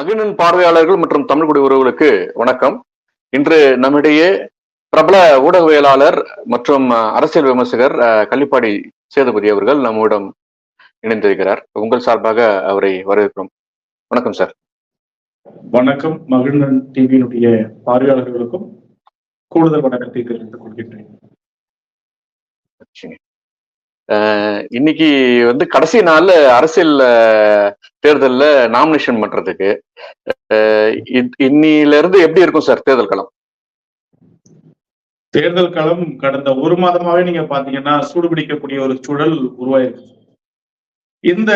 மகிழன் பார்வையாளர்கள் மற்றும் தமிழ்குடி உறவுகளுக்கு வணக்கம். இன்று நம்மிடையே பிரபல ஊடகவியலாளர் மற்றும் அரசியல் விமர்சகர் கள்ளிப்பாடி சேதுபதி அவர்கள் நம்முடன் இணைந்திருக்கிறார். உங்கள் சார்பாக அவரை வரவேற்கிறோம். வணக்கம் சார். வணக்கம். மகிழ்நன் டிவியினுடைய பார்வையாளர்களுக்கும் கூடுதல் வணக்கத்தை தெரிவித்துக் கொள்கின்றேன். இன்னைக்கு வந்து கடைசி நாள் அரசியல் தேர்தல்ல நாமினேஷன் பண்றதுக்கு அஹ், இன்னில இருந்து எப்படி இருக்கும் சார் தேர்தல் களம்? தேர்தல் களம் கடந்த ஒரு மாதமாவே நீங்க பாத்தீங்கன்னா சூடுபிடிக்கக்கூடிய ஒரு சூழல் உருவாயிருக்கு. இந்த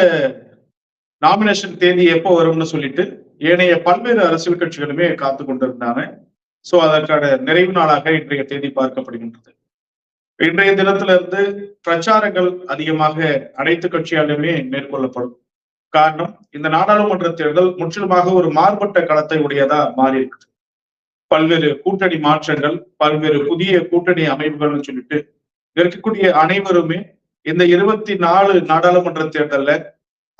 நாமினேஷன் தேதி எப்போ வரும்னு சொல்லிட்டு ஏனைய பல்வேறு அரசியல் கட்சிகளுமே காத்து கொண்டிருந்தாங்க சோ அதற்கான நிறைவு நாளாக இன்றைய தேதி பார்க்கப்படுகின்றது. இன்றைய தினத்திலிருந்து பிரச்சாரங்கள் அதிகமாக அனைத்து கட்சியாலுமே மேற்கொள்ளப்படும். காரணம் இந்த நாடாளுமன்ற தேர்தல் முற்றிலுமாக ஒரு மாறுபட்ட களத்தை உடையதா மாறி இருக்குது பல்வேறு கூட்டணி மாற்றங்கள் பல்வேறு புதிய கூட்டணி அமைப்புகள்னு சொல்லிட்டு இருக்கக்கூடிய அனைவருமே இந்த இருபத்தி நாலு நாடாளுமன்ற தேர்தல்ல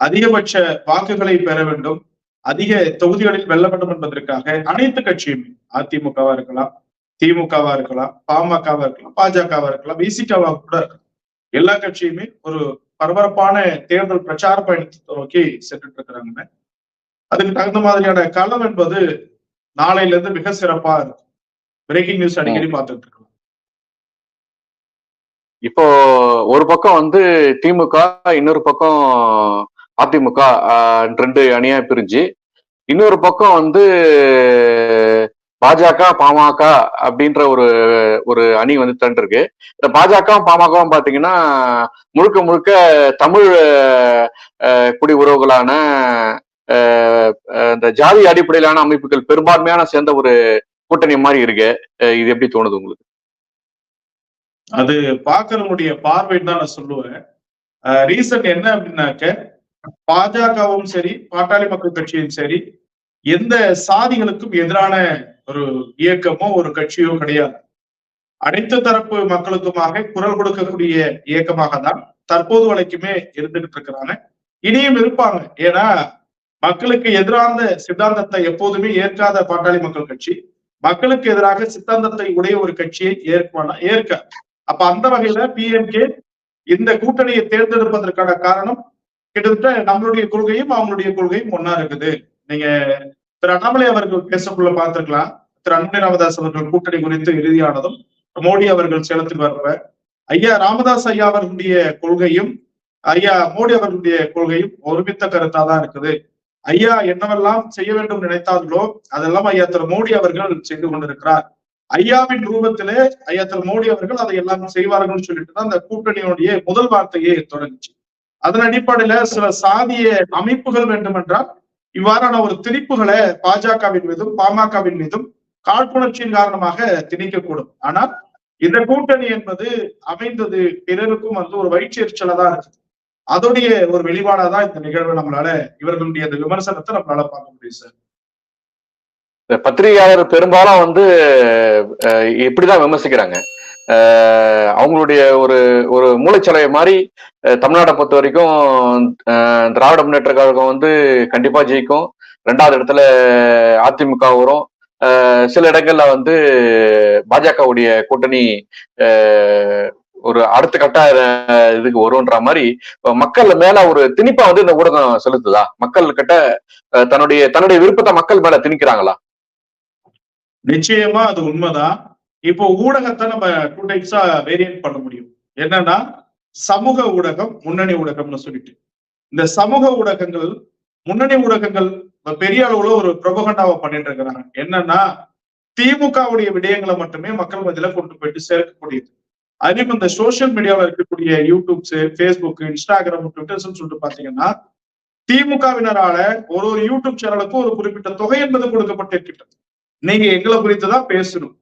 அதிகபட்ச வாக்குகளை பெற வேண்டும் அதிக தொகுதிகளில் வெல்ல வேண்டும் என்பதற்காக அனைத்து கட்சியுமே அதிமுகவா இருக்கலாம் திமுகவா இருக்கலாம் பாமகவா இருக்கலாம் பாஜகவா இருக்கலாம் விசிகவா கூட இருக்கலாம். எல்லா கட்சியுமே ஒரு பரபரப்பான தேர்தல் பிரச்சார பயணத்தை நோக்கி சென்றுட்டு இருக்கிறாங்க. அதுக்கு தகுந்த மாதிரியான களம் என்பது நாளையில இருந்து மிக சிறப்பா இருக்கும். பிரேக்கிங் நியூஸ் அடிக்கடி பார்த்துட்டு இருக்கலாம். இப்போ ஒரு பக்கம் வந்து திமுக இன்னொரு பக்கம் அதிமுக ரெண்டு அணியா பிரிஞ்சு இன்னொரு பக்கம் வந்து பாஜக பாமக அப்படின்ற ஒரு ஒரு அணி வந்து திரண்டிருக்கு. இந்த பாஜக பாமகவும் பாத்தீங்கன்னா முழுக்க முழுக்க தமிழ் குடி உறவுகளான இந்த ஜாதி அடிப்படையிலான அமைப்புகள் பெரும்பான்மையான சேர்ந்த ஒரு கூட்டணி மாதிரி இருக்கு. இது எப்படி தோணுது உங்களுக்கு? அது பார்க்கறவங்களுடைய பார்வைன்னு தான் நான் சொல்லுவேன். ரீசன் என்ன அப்படின்னாக்க பாஜகவும் சரி பாட்டாளி மக்கள் கட்சியும் சரி எந்த சாதிகளுக்கும் எதிரான ஒரு இயக்கமோ ஒரு கட்சியோ கிடையாது. அனைத்து தரப்பு மக்களுக்குமாக குரல் கொடுக்கக்கூடிய இயக்கமாக தான் தற்போது வரைக்குமே இருந்துகிட்டு இருக்கிறாங்க. இனியும் இருப்பாங்க. ஏன்னா மக்களுக்கு எதிரான சித்தாந்தத்தை எப்போதுமே ஏற்காத பாட்டாளி மக்கள் கட்சி. மக்களுக்கு எதிராக சித்தாந்தத்தை உடைய ஒரு கட்சியை ஏற்பானா ஏற்க. அப்ப அந்த வகையில பிஎம்கே இந்த கூட்டணியை தேர்ந்தெடுப்பதற்கான காரணம் கிட்டத்தட்ட நம்மளுடைய கொள்கையும் அவங்களுடைய கொள்கையும் ஒன்னா இருக்குது. நீங்க திரு அண்ணாமலை அவர்கள் பேசக்குள்ள பார்த்திருக்கலாம். திரு அன்புமணி ராமதாஸ் அவர்கள் கூட்டணி குறித்து இறுதியானதும் மோடி அவர்கள் சேலத்துக்கு வரப்ப ஐயா ராமதாஸ் ஐயா அவர்களுடைய கொள்கையும் ஐயா மோடி அவர்களுடைய கொள்கையும் ஒருமித்த கருத்தா தான் இருக்குது. ஐயா என்னவெல்லாம் செய்ய வேண்டும் நினைத்தார்களோ அதெல்லாம் ஐயா திரு மோடி அவர்கள் செய்து கொண்டிருக்கிறார். ஐயாவின் ரூபத்திலே ஐயா திரு மோடி அவர்கள் அதை எல்லாம் செய்வார்கள் சொல்லிட்டு தான் அந்த கூட்டணியுடைய முதல் வார்த்தையே தொடங்குச்சு. அதன் அடிப்படையில சில சாதிய அமைப்புகள் வேண்டுமென்றால் இவ்வாறான ஒரு திணிப்புகளை பாஜகவின் மீதும் பாமகவின் மீதும் காழ்ப்புணர்ச்சியின் காரணமாக திணிக்கக்கூடும். ஆனால் இந்த கூட்டணி என்பது அமைந்தது பிறருக்கும் வந்து ஒரு வயிற்றெரிச்சலா தான் இருக்கு அதோடைய ஒரு வெளிப்பாடாதான் இந்த நிகழ்வு நம்மளால இவர்களுடைய இந்த விமர்சனத்தை நம்மளால பார்க்க முடியும் சார். இந்த பத்திரிகையாளர் பெரும்பாலும் வந்து அஹ், இப்படிதான் விமர்சிக்கிறாங்க. அவங்களுடைய ஒரு ஒரு மூளைச்சலவை மாதிரி தமிழ்நாட்டை பொறுத்த வரைக்கும் திராவிட முன்னேற்ற கழகம் வந்து கண்டிப்பா ஜெயிக்கும். ரெண்டாவது இடத்துல அதிமுக வரும். சில இடங்கள்ல வந்து பாஜகவுடைய கூட்டணி ஒரு அடுத்த கட்ட இதுக்கு வரும்ன்ற மாதிரி மக்கள் மேல ஒரு திணிப்பா வந்து இந்த ஊடகம் செலுத்துதா? மக்கள் கிட்ட தன்னுடைய தன்னுடைய விருப்பத்தை மக்கள் மேல திணிக்கிறாங்களா? நிச்சயமா அது உண்மைதான். இப்போ ஊடகத்தை நம்ம டூ டைப்ஸா வேரியன்ட் பண்ண முடியும். என்னன்னா சமூக ஊடகம் முன்னணி ஊடகம்னு சொல்லிட்டு. இந்த சமூக ஊடகங்கள் முன்னணி ஊடகங்கள் பெரிய அளவுல ஒரு பிரபகண்டாவை பண்ணிட்டு இருக்கிறாங்க. என்னன்னா திமுகவுடைய விடயங்களை மட்டுமே மக்கள் மத்தியில கொண்டு போயிட்டு சேர்க்கக்கூடியது. அதுவும் இந்த சோசியல் மீடியாவில் இருக்கக்கூடிய யூடியூப்ஸ் ஃபேஸ்புக் இன்ஸ்டாகிராம் ட்விட்டர்ஸ் சொல்லிட்டு பாத்தீங்கன்னா திமுகவினரால ஒரு ஒரு யூடியூப் சேனலுக்கும் ஒரு குறிப்பிட்ட தொகை என்பது கொடுக்கப்பட்டிருக்கின்றது. நீங்க எங்களை குறித்து தான் பேசணும்.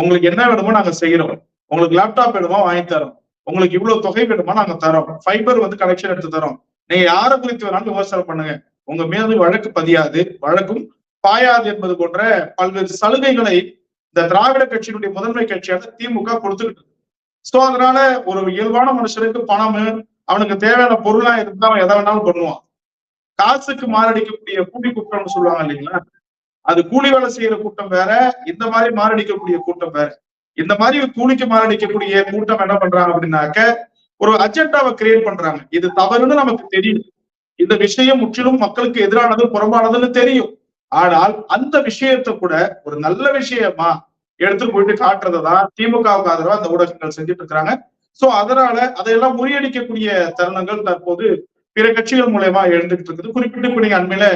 உங்களுக்கு என்ன வேணுமோ நாங்க செய்யறோம் உங்களுக்கு லேப்டாப் வேணுமோ வாங்கி தரோம். உங்களுக்கு இவ்வளவு தொகை வேணுமா நாங்க தரோம். ஃபைபர் வந்து கனெக்ஷன் எடுத்து தரோம். நீங்க யாரை குறித்து வேணாலும் விமர்சனம் பண்ணுங்க. உங்க மீது வழக்கு பதியாது. வழக்கும் பாயாது என்பது போன்ற பல்வேறு சலுகைகளை இந்த திராவிட கட்சியினுடைய முதன்மை கட்சியாக திமுக கொடுத்துக்கிட்டு சோ அதனால ஒரு இயல்பான மனுஷனுக்கு பணம் அவனுக்கு தேவையான பொருளா இருந்தா அவன் எதை வேணாலும் பண்ணுவான். காசுக்கு மாரடிக்கக்கூடிய கூட்டி குற்றம்னு சொல்லுவாங்க இல்லைங்களா? அது கூலி வேலை செய்யற கூட்டம் வேற இந்த மாதிரி மாரடிக்கக்கூடிய கூட்டம் வேற. இந்த மாதிரி கூலிக்கு மாரடிக்கக்கூடிய கூட்டம் என்ன பண்றாங்க அப்படின்னாக்க ஒரு அஜெண்டாவை கிரியேட் பண்றாங்க. இது தவறுன்னு நமக்கு தெரியும். இந்த விஷயம் முற்றிலும் மக்களுக்கு எதிரானது புறம்பானதுன்னு தெரியும். ஆனால் அந்த விஷயத்தை கூட ஒரு நல்ல விஷயமா எடுத்து போயிட்டு காட்டுறதுதான் திமுகவுக்கு ஆதரவா அந்த ஊடகங்கள் செஞ்சுட்டு இருக்கிறாங்க. சோ அதனால அதையெல்லாம் முறியடிக்கக்கூடிய தருணங்கள் தற்போது பிற கட்சிகள் மூலயமா எழுந்துகிட்டு இருக்குது. குறிப்பிட்டு இப்ப நீங்க அண்மையில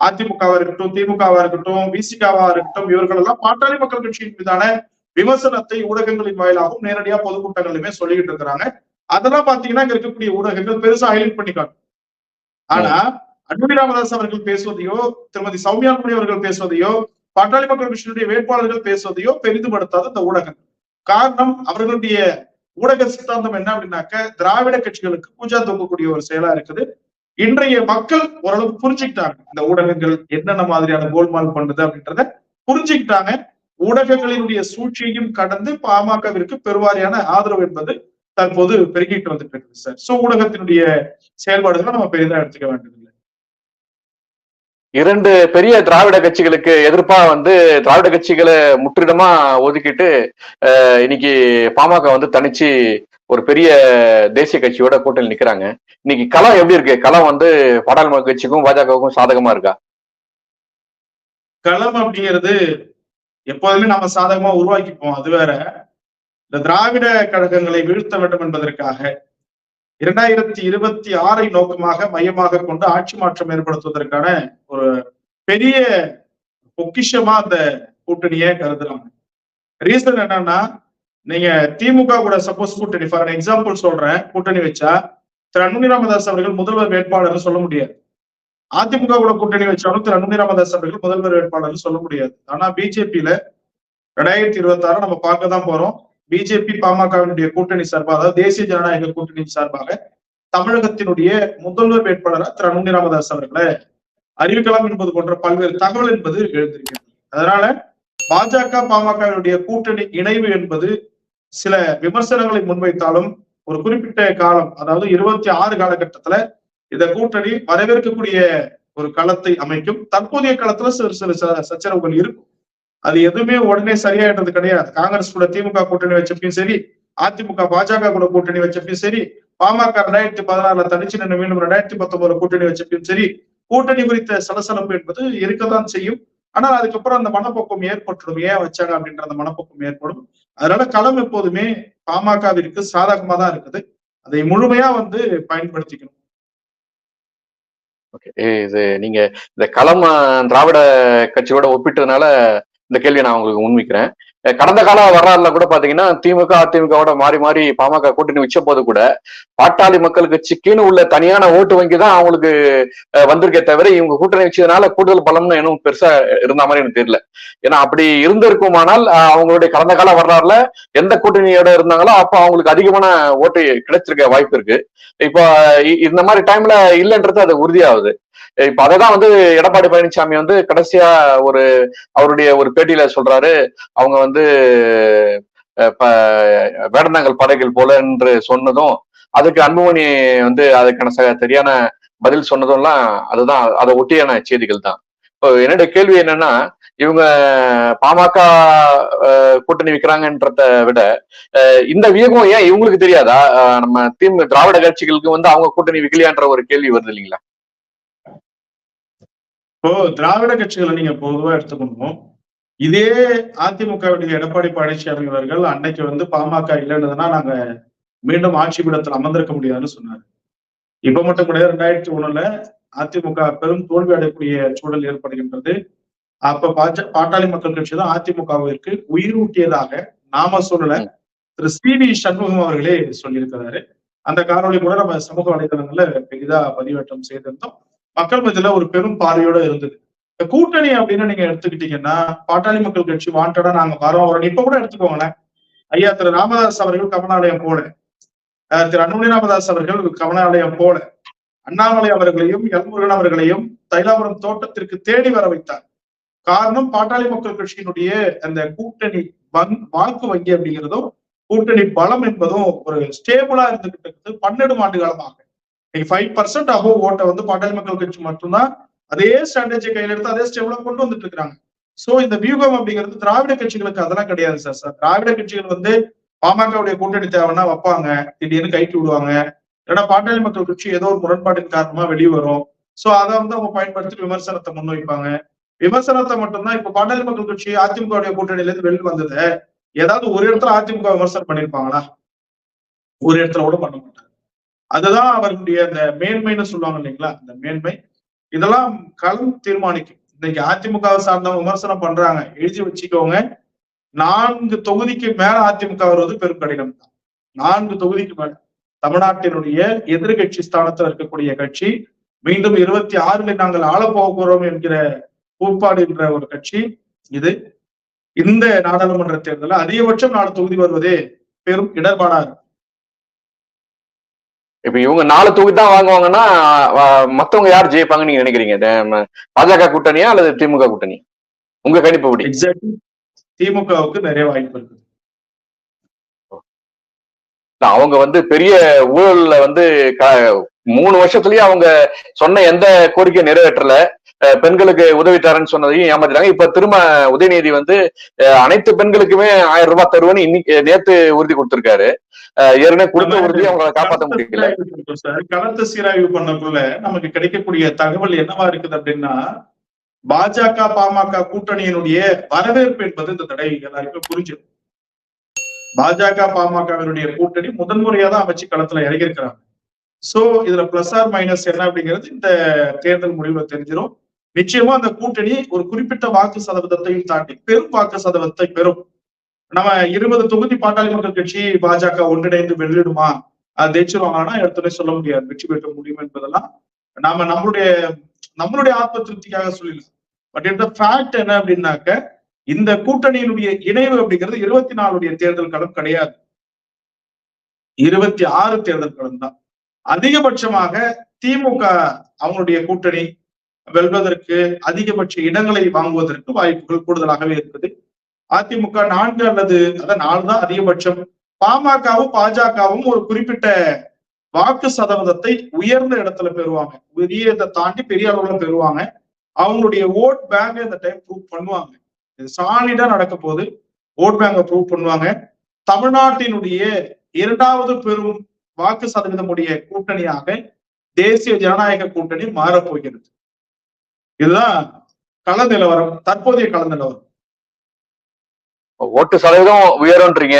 அதிமுகவா இருக்கட்டும் திமுகவா இருக்கட்டும் விசிகாவா இருக்கட்டும் இவர்கள் எல்லாம் பாட்டாளி மக்கள் கட்சியின் மீதான விமர்சனத்தை ஊடகங்களின் வாயிலாகவும் நேரடியா பொதுக்கூட்டங்களிலுமே சொல்லிக்கிட்டு இருக்கிறாங்க. அதெல்லாம் பாத்தீங்கன்னா இங்க இருக்கக்கூடிய ஊடகங்கள் பெருசா ஹைலைட் பண்ணி காட்டும். ஆனா அன்புமணி ராமதாஸ் அவர்கள் பேசுவதையோ திருமதி சௌமியான்மணி அவர்கள் பேசுவதையோ பாட்டாளி மக்கள் கட்சியினுடைய வேட்பாளர்கள் பேசுவதையோ பெரிதுபடுத்தாத இந்த ஊடகம் காரணம் அவர்களுடைய ஊடக சித்தாந்தம் என்ன அப்படின்னாக்க திராவிட கட்சிகளுக்கு பூஜா தூக்கக்கூடிய ஒரு செயலா இருக்குது. இன்றைய மக்கள் ஓரளவு புரிஞ்சுக்கிட்டாங்க. இந்த ஊடகங்கள் என்னென்ன மாதிரியான கோல்மால் பண்ணுது அப்படின்றத புரிஞ்சுக்கிட்டாங்க. ஊடகங்களினுடைய சூழ்ச்சியையும் கடந்து பாமகவிற்கு பெருவாரியான ஆதரவு என்பது தற்போது பெருகிட்டு வந்துட்டு இருக்குது சார். சோ ஊடகத்தினுடைய செயல்பாடுகளை நம்ம பெரிதா எடுத்துக்க வேண்டியதில்லை. இரண்டு பெரிய திராவிட கட்சிகளுக்கு எதிர்ப்பா வந்து திராவிட கட்சிகளை முற்றிலுமா ஒதுக்கிட்டு அஹ், இன்னைக்கு பாமக வந்து தனிச்சு ஒரு பெரிய தேசிய கட்சியோட கூட்டணி நிக்கிறாங்க. இன்னைக்கு களம் எப்படி இருக்கு? களம் வந்து பாடாளுமன்ற கட்சிக்கும் பாஜகவுக்கும் சாதகமா இருக்கா? களம் அப்படிங்கிறது எப்போதுமே நம்ம சாதகமா உருவாக்கிப்போம். அது வேற. இந்த திராவிட கழகங்களை வீழ்த்த வேண்டும் என்பதற்காக இரண்டாயிரத்தி இருபத்தி ஆறை நோக்கமாக மையமாக கொண்டு ஆட்சி மாற்றம் ஏற்படுத்துவதற்கான ஒரு பெரிய பொக்கிஷமா அந்த கூட்டணியை கருதுறாங்க ரீசன் என்னன்னா நீங்க திமுக கூட சப்போஸ் கூட்டணி ஃபார் எக்ஸாம்பிள் சொல்றேன் கூட்டணி வச்சா திரு அன்புமணி ராமதாஸ் அவர்கள் முதல்வர் வேட்பாளர் சொல்ல முடியாது. அதிமுக கூட கூட்டணி வச்சாலும் திரு அன்புமணி ராமதாஸ் அவர்கள் முதல்வர் வேட்பாளர் சொல்ல முடியாது. ஆனா பிஜேபியில ரெண்டாயிரத்தி இருபத்தி ஆறு நம்ம பார்க்க தான் போறோம். பிஜேபி பாமகவினுடைய கூட்டணி சார்பாக அதாவது தேசிய ஜனநாயக கூட்டணி சார்பாக தமிழகத்தினுடைய முதல்வர் வேட்பாளராக திரு அன்புமணி ராமதாஸ் அவர்களை அறிவிக்கலாம் என்பது போன்ற பல்வேறு தகவல் என்பது எழுந்திருக்கிறது. அதனால பாஜக பாமகவினுடைய கூட்டணி இணைவு என்பது சில விமர்சனங்களை முன்வைத்தாலும் ஒரு குறிப்பிட்ட காலம் அதாவது இருபத்தி ஆறு காலகட்டத்துல இந்த கூட்டணி வரவேற்கக்கூடிய ஒரு களத்தை அமைக்கும். தற்போதைய களத்துல சிறு சிறு ச- சச்சரவுகள் இருக்கும். அது எதுவுமே உடனே சரியாயிட்டது கிடையாது. காங்கிரஸ் கூட திமுக கூட்டணி வச்சப்பையும் சரி அதிமுக பாஜக கூட கூட்டணி வச்சப்பையும் சரி பாமக ரெண்டாயிரத்தி பதினாறுல தனிச்சு நின்று மீண்டும் ரெண்டாயிரத்தி பத்தொன்பதுல கூட்டணி வச்சப்பையும் சரி கூட்டணி குறித்த சலசலப்பு என்பது இருக்கத்தான் செய்யும். ஆனால் அதுக்கப்புறம் அந்த மனப்போக்கம் ஏற்பட்டுடும். ஏன் வச்சாங்க அப்படின்ற அந்த மனப்போக்கம் ஏற்படும். அதனால களம் எப்போதுமே பாமகவிற்கு சாதகமா தான் இருக்குது. அதை முழுமையா வந்து பயன்படுத்திக்கணும். ஓகே. இது நீங்க இந்த களம் திராவிட கட்சியோட ஒப்பிட்டதுனால இந்த கேள்வியை நான் உங்களுக்கு முன்வைக்கிறேன். கடந்த கால வரலாறுல கூட பாத்தீங்கன்னா திமுக அதிமுகவோட மாறி மாறி பாமக கூட்டணி வச்ச போது கூட பாட்டாளி மக்களுக்கு சிக்கின்னு உள்ள தனியான ஓட்டு வங்கி தான் அவங்களுக்கு வந்திருக்கே தவிர இவங்க கூட்டணி வச்சதுனால கூடுதல் பலம்னு இன்னும் பெருசா இருந்த மாதிரி எனக்கு தெரியல. ஏன்னா அப்படி இருந்திருக்குமானால் அவங்களுடைய கடந்த கால வரலாறுல எந்த கூட்டணியோட இருந்தாங்களோ அப்ப அவங்களுக்கு அதிகமான ஓட்டு கிடைச்சிருக்க வாய்ப்பு இருக்கு. இப்போ இந்த மாதிரி டைம்ல இல்லைன்றது அது உறுதியாகுது. இப்ப அததான் வந்து எடப்பாடி பழனிசாமி வந்து கடைசியா ஒரு அவருடைய ஒரு பேட்டியில சொல்றாரு. அவங்க வந்து வேடந்தாங்கல் படைகள் போல என்று சொன்னதும் அதுக்கு அன்புமணி வந்து அதுக்கான சரியான பதில் சொன்னதும்லாம் அதுதான் அதை ஒட்டியான செய்திகள் தான். இப்போ என்னுடைய கேள்வி என்னன்னா இவங்க பாமக கூட்டணி விற்கிறாங்கன்றத விட இந்த வியூகம் ஏன் இவங்களுக்கு தெரியாதா? நம்ம திமுக திராவிட கட்சிகளுக்கு வந்து அவங்க கூட்டணி விற்கலையான்ற ஒரு கேள்வி வருது இல்லைங்களா? இப்போ திராவிட கட்சிகளை நீங்க பொதுவா எடுத்துக்கணும். இதே அதிமுகவுடைய எடப்பாடி பழனிசாமி அவர்கள் அன்னைக்கு வந்து பாமக இல்லைன்றதுனா நாங்க மீண்டும் ஆட்சி பீடத்தில் அமர்ந்திருக்க முடியாதுன்னு சொன்னாரு. இப்ப மட்டும் கிடையாது ரெண்டாயிரத்தி ஒண்ணுல அதிமுக பெரும் தோல்வி அடையக்கூடிய சூழல் ஏற்படுகின்றது. அப்ப பாஜ பாட்டாளி மக்கள் கட்சி தான் அதிமுகவிற்கு உயிர் ஊட்டியதாக நாம சொல்லல. திரு சி வி சண்முகம் அவர்களே சொல்லியிருக்கிறாரு. அந்த காரணி கூட நம்ம சமூக வலைதளங்கள்ல பெரிதா பதிவேற்றம் செய்திருந்தோம். மக்கள் மத்தியில ஒரு பெரும் பார்வையோட இருந்தது. இந்த கூட்டணி அப்படின்னு நீங்க எடுத்துக்கிட்டீங்கன்னா பாட்டாளி மக்கள் கட்சி வாண்டடா நாங்க வரோம் வரோம் இப்ப கூட எடுத்துக்கோங்களேன். ஐயா திரு ராமதாஸ் அவர்கள் கமலாலயம் போல. திரு அன்புமணி ராமதாஸ் அவர்கள் கமலாலயம் போல. அண்ணாமலை அவர்களையும் எல்முருகன் அவர்களையும் தைலாபுரம் தோட்டத்திற்கு தேடி வர வைத்தார். காரணம் பாட்டாளி மக்கள் கட்சியினுடைய அந்த கூட்டணி வங் வாக்கு வங்கி அப்படிங்கிறதும் கூட்டணி பலம் என்பதும் ஒரு ஸ்டேபிளா இருந்துகிட்டு இருக்குது பன்னெண்டு ஆண்டு காலமாக இன்னைக்கு ஃபைவ் பர்சன்ட் அபோவ் ஓட்டை வந்து பாட்டாளி மக்கள் கட்சி மட்டும்தான் அதே ஸ்ட்ராட்டஜி கையில எடுத்து அதே ஸ்டெப்ல கொண்டு வந்துட்டு இருக்காங்க சோ இந்த வியூகம் அப்படிங்கிறது திராவிட கட்சிகளுக்கு அதெல்லாம் கிடையாது சார் சார் திராவிட கட்சிகள் வந்து பாமகவுடைய கூட்டணி தேவைன்னா வைப்பாங்க. திடீர்னு கைட்டு விடுவாங்க ஏன்னா பாட்டாளி மக்கள் கட்சி ஏதோ ஒரு முரண்பாட்டின் காரணமா வெளியே வரும். சோ அதை வந்து அவங்க பயன்படுத்தி விமர்சனத்தை முன்வைப்பாங்க விமர்சனத்தை மட்டும்தான் இப்ப பாட்டாளி மக்கள் கட்சி அதிமுகவுடைய கூட்டணியில இருந்து வெளியில் வந்தது ஏதாவது ஒரு இடத்துல அதிமுக விமர்சனம் பண்ணிருப்பாங்களா ஒரு இடத்துல கூட பண்ண மாட்டாங்க. அதுதான் அவருடைய அந்த மேன்மைன்னு சொல்லுவாங்க இல்லைங்களா? அந்த மேன்மை. இதெல்லாம் களம் தீர்மானிக்கும். இன்னைக்கு அதிமுக சார்ந்த விமர்சனம் பண்றாங்க. எழுதி வச்சுக்கோங்க. நான்கு தொகுதிக்கு மேல அதிமுக வருவது பெரும் கடினம் தான். நான்கு தொகுதிக்கு மேல. தமிழ்நாட்டினுடைய எதிர்கட்சி ஸ்தானத்தில் இருக்கக்கூடிய கட்சி மீண்டும் இருபத்தி ஆறுல நாங்கள் ஆளப் போகிறோம் என்கிற கோட்பாடு என்ற ஒரு கட்சி இது. இந்த நாடாளுமன்ற தேர்தலில் அதிகபட்சம் நாலு தொகுதி வருவதே பெரும் இடர்பாடா இருக்கும். இப்ப இவங்க நாலு தொகுதி தான் வாங்குவாங்கன்னா மத்தவங்க யார் ஜெயிப்பாங்கன்னு நீங்க நினைக்கிறீங்க? பாஜக கூட்டணியா அல்லது திமுக கூட்டணி? உங்க எக்ஸாக்ட்லி திமுகவுக்கு நிறைய வாய்ப்பு இருக்கு இல்ல, அவங்க வந்து பெரிய ஊழல்ல வந்து மூணு வருஷத்துலயே அவங்க சொன்ன எந்த கோரிக்கை நிறைவேற்றல. பெண்களுக்கு உதவி தரேன்னு சொன்னதையும் ஏமாத்திட்டாங்க. இப்ப திரும்ப உதயநிதி வந்து அனைத்து பெண்களுக்குமே ஆயிரம் ரூபாய் தருவேன்னு இன்னைக்கு நேத்து உறுதி கொடுத்திருக்காரு. ஏற்கனவே கொடுத்த நம்ம உறுதியை அவங்களால காப்பாற்ற முடியல. களத்தை சீராய்வு பண்ணக்குள்ள நமக்கு கிடைக்கக்கூடிய தகவல் என்னவா இருக்குது அப்படின்னா பாஜக பாமக கூட்டணியினுடைய வரவேற்பு என்பது இந்த தடவை எல்லாருக்கும் புரிஞ்சது பாஜக பாமகவினுடைய கூட்டணி முதன்முறையா தான் அமைச்சு களத்துல இறங்கியிருக்கிறாங்க. சோ இதுல பிளஸ் ஆர் மைனஸ் என்ன அப்படிங்கிறது இந்த தேர்தல் முடிவுல தெரிஞ்சிடும் நிச்சயமா அந்த கூட்டணி ஒரு குறிப்பிட்ட வாக்கு சதவீதத்தையும் தாண்டி பெரும் வாக்கு சதவீதத்தை பெறும். நம்ம இருபது தொகுதி பாட்டாளி மக்கள் கட்சி பாஜக ஒன்றிணைந்து வெளியிடுமா ஜெயிச்சிருவாங்கன்னா எடுத்துனே சொல்ல முடியாது. வெற்றி பெற்ற முடியும் என்பதெல்லாம் நாம நம்மளுடைய நம்மளுடைய ஆத்ம திருப்திக்காக சொல்லலாம் பட் இந்த ஃபேக்ட் என்ன அப்படின்னாக்க இந்த கூட்டணியினுடைய இணைவு அப்படிங்கிறது இருபத்தி நாலுடைய தேர்தல் களம் கிடையாது. இருபத்தி ஆறு தேர்தல் களம் தான் அதிகபட்சமாக திமுக அவங்களுடைய கூட்டணி வெல்வதற்கு அதிகபட்ச இடங்களை வாங்குவதற்கு வாய்ப்புகள் கூடுதலாகவே இருக்குது. அதிமுக நான்கு அல்லது அதான் நாலு தான் அதிகபட்சம். பாமகவும் பாஜகவும் ஒரு குறிப்பிட்ட வாக்கு சதவீதத்தை உயர்ந்த இடத்துல பெறுவாங்க. பெரியதை தாண்டி பெரிய அளவுல பெறுவாங்க. அவங்களுடைய ஓட் பேங்கை இந்த டைம் ப்ரூவ் பண்ணுவாங்க. இது சாலிடா நடக்க போது ஓட் பேங்கை ப்ரூவ் பண்ணுவாங்க. தமிழ்நாட்டினுடைய இரண்டாவது பெரும் வாக்கு சதவீதமுடைய கூட்டணியாக தேசிய ஜனநாயக கூட்டணி மாறப்போகிறது. இதுதான் கள நிலவரம் தற்போதைய கள நிலவரம். ஓட்டு சதவீதம் உயரும்ன்றீங்க.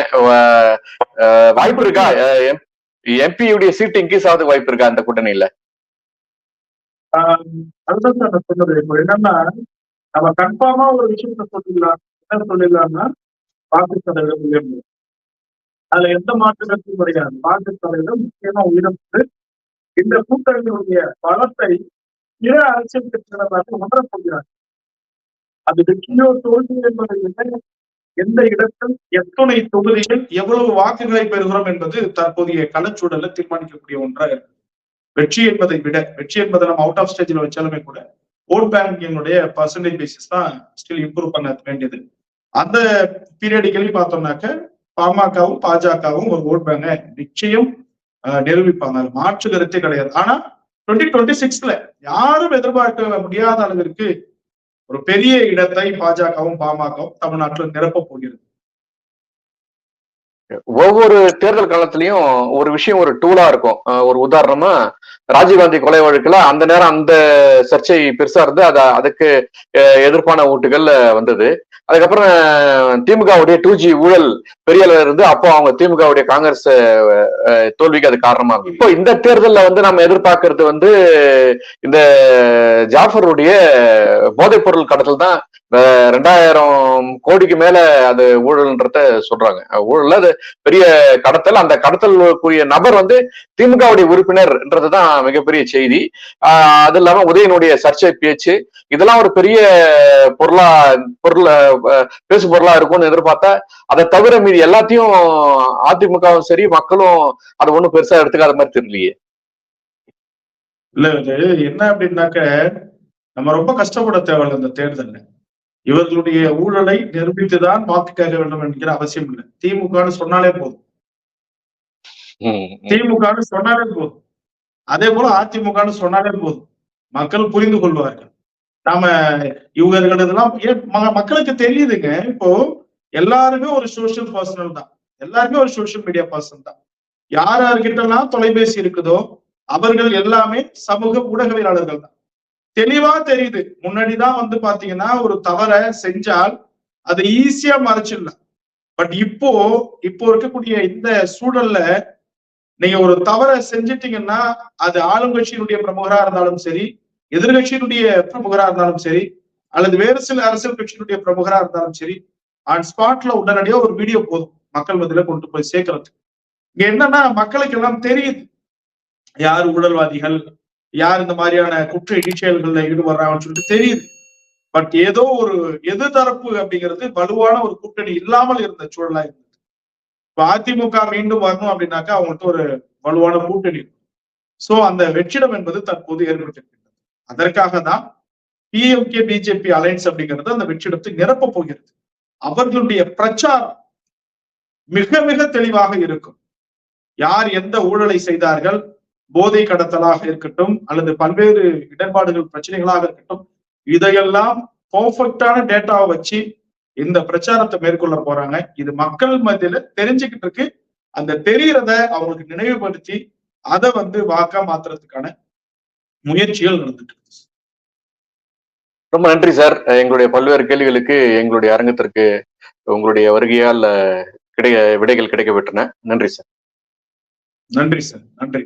வாய்ப்பு இருக்கா? எம்பியுடைய சீட் இன்க்ரீஸ் ஆகுது வாய்ப்பு இருக்கா இந்த கூட்டணியில? அதுதான் சார் நான் சொன்னது. இப்போ என்னன்னா நம்ம கன்ஃபார்மா ஒரு விஷயத்த சொல்லிடலாம். என்ன சொல்லிடலாம்னா வாக்கு சதவீதம் உயர்ந்து அதுல எந்த மாற்று கருத்தும் கிடையாது. வாக்கு சதவீதம் முக்கியமா உயர்ந்து இந்த கூட்டணியினுடைய பலத்தை பிற அரசியல் கட்சிகளாக உணரப் போகிறார் அது வெற்றியோ தோல்வி என்பதை விட எந்த இடத்தில் எத்தனை தொகுதியில் எவ்வளவு வாக்குகளை பெறுகிறோம் என்பது தற்போதைய களச்சூழல தீர்மானிக்கக்கூடிய ஒன்றா இருக்கு வெற்றி என்பதை விட வெற்றி என்பதை நம்ம அவுட் ஆஃப் ஸ்டேஜ்ல வச்சாலுமே கூட ஓட் பேங்கினுடைய பர்சன்டேஜ் பேசிஸ் தான் ஸ்டில் இம்ப்ரூவ் பண்ண வேண்டியது. அந்த பீரியடிக்கலி பார்த்தோம்னாக்க பாமகவும் பாஜகவும் ஒரு ஓட் பேங்கை நிச்சயம் நிரூபிப்பாங்க. மாற்று கருத்தே கிடையாது. ஆனா டுவெண்ட்டி டுவெண்ட்டி சிக்ஸ்ல யாரும் எதிர்பார்க்க முடியாத அளவிற்கு ஒரு பெரிய இடத்தை பாஜகவும் பாமகவும் தமிழ்நாட்டில் நிரப்ப போகிறது. ஒவ்வொரு தேர்தல் காலத்திலயும் ஒரு விஷயம் ஒரு டூலா இருக்கும். ஒரு உதாரணமா ராஜீவ்காந்தி கொலை வழக்குல அந்த நேரம் அந்த சர்ச்சை பெருசா இருந்து அத அதுக்கு எதிர்ப்பான ஓட்டுகள் வந்தது. அதுக்கப்புறம் திமுகவுடைய டூ ஜி ஊழல் பெரிய இருந்து அப்போ அவங்க திமுகவுடைய காங்கிரஸ் தோல்விக்கு அது காரணமா இருக்கும் இப்போ இந்த தேர்தல்ல வந்து நம்ம எதிர்பார்க்கறது வந்து இந்த ஜாஃபருடைய போதைப் பொருள் கடத்தல் தான் ரெண்டாயிரம் கோடிக்கு மேல அது ஊழல்ன்றத சொல்றாங்க. ஊழல் அது பெரிய கடத்தல். அந்த கடத்தலுக்குரிய நபர் வந்து திமுகவுடைய உறுப்பினர்ன்றதுதான் மிகப்பெரிய செய்தி. அது இல்லாம உதயனுடைய சர்ச்சை பேச்சு. இதெல்லாம் ஒரு பெரிய பொருளா பொருள் பேசு பொருளா இருக்கும்னு எதிர்பார்த்தா அதை தவிர மீது எல்லாத்தையும் அதிமுகவும் சரி மக்களும் அதை ஒண்ணும் பெருசா எடுத்துக்காத மாதிரி தெரியலையே. இல்ல இது என்ன அப்படின்னாக்க நம்ம ரொம்ப கஷ்டப்பட தேவையில்ல இந்த தேர்தல்ல. இவர்களுடைய ஊழலை நிரூபித்துதான் வாக்கு கேட்க வேண்டும் என்கிற அவசியம் இல்லை. திமுகன்னு சொன்னாலே போதும். திமுகன்னு சொன்னாலே போதும். அதே போல அதிமுகன்னு சொன்னாலே போதும். மக்கள் புரிந்து கொள்வார்கள். நாம இவர்கள் இதெல்லாம் ஏன் ம- மக்களுக்கு தெரியுதுங்க. இப்போ எல்லாருமே ஒரு சோஷியல் பர்சனல் தான். எல்லாருமே ஒரு சோஷியல் மீடியா பர்சன் தான். யார் யார்கிட்டலாம் தொலைபேசி இருக்குதோ அவர்கள் எல்லாமே சமூக ஊடகவியலாளர்கள் தான். தெளிவா தெரியுது. முன்னாடிதான் வந்து பாத்தீங்கன்னா ஒரு தவறை செஞ்சால் அதை ஈஸியா மறைச்சிடலாம். பட் இப்போ இப்போ இருக்கக்கூடிய இந்த சூழல்ல நீங்க ஒரு தவறை செஞ்சிட்டீங்கன்னா அது ஆளுங்கட்சியினுடைய பிரமுகரா இருந்தாலும் சரி எதிர்கட்சியினுடைய பிரமுகரா இருந்தாலும் சரி அல்லது வேறு சில அரசியல் கட்சியினுடைய பிரமுகரா இருந்தாலும் சரி ஆன் ஸ்பாட்ல உடனடியா ஒரு வீடியோ போதும். மக்கள் மத்தியில கொண்டு போய் சேர்க்கறதுக்கு. இங்க என்னன்னா மக்களுக்கு எல்லாம் தெரியுது. யார் ஊழல்வாதிகள் யார் இந்த மாதிரியான குற்ற இடிச்செயல்கள்ல ஈடுபடுறாங்கன்னு சொல்லிட்டு தெரியுது. பட் ஏதோ ஒரு எதிர்தரப்பு அப்படிங்கிறது வலுவான ஒரு கூட்டணி இல்லாமல் இருந்த சூழலா இருந்தது. இப்ப அதிமுக மீண்டும் வரணும் அப்படின்னாக்கா அவங்கள்ட்ட ஒரு வலுவான கூட்டணி சோ அந்த வெற்றிடம் என்பது தற்போது ஏற்பட்டிருக்கின்றது. அதற்காக தான் பிஎம்கே பிஜேபி அலைன்ஸ் அப்படிங்கிறது அந்த வெற்றிடத்தை நிரப்ப போகிறது. அவர்களுடைய பிரச்சாரம் மிக மிக தெளிவாக இருக்கும். யார் எந்த ஊழலை செய்தார்கள் போதை கடத்தலாக இருக்கட்டும் அல்லது பல்வேறு இடர்பாடுகள் பிரச்சனைகளாக இருக்கட்டும் இதையெல்லாம் பர்ஃபெக்டான டேட்டாவை வச்சு இந்த பிரச்சாரத்தை மேற்கொள்ள போறாங்க. இது மக்கள் மத்தியில தெரிஞ்சுக்கிட்டு இருக்கு. அந்த தெரியறத அவங்களுக்கு நினைவுபடுத்தி அதை வந்து வாக்கா மாத்துறதுக்கான முயற்சிகள் நடந்துட்டு இருக்கு. ரொம்ப நன்றி சார் எங்களுடைய பல்வேறு கேள்விகளுக்கு எங்களுடைய அரங்கத்திற்கு உங்களுடைய வருகையால் கிடை விடைகள் கிடைக்கப்பெற்றன. நன்றி சார் நன்றி சார் நன்றி.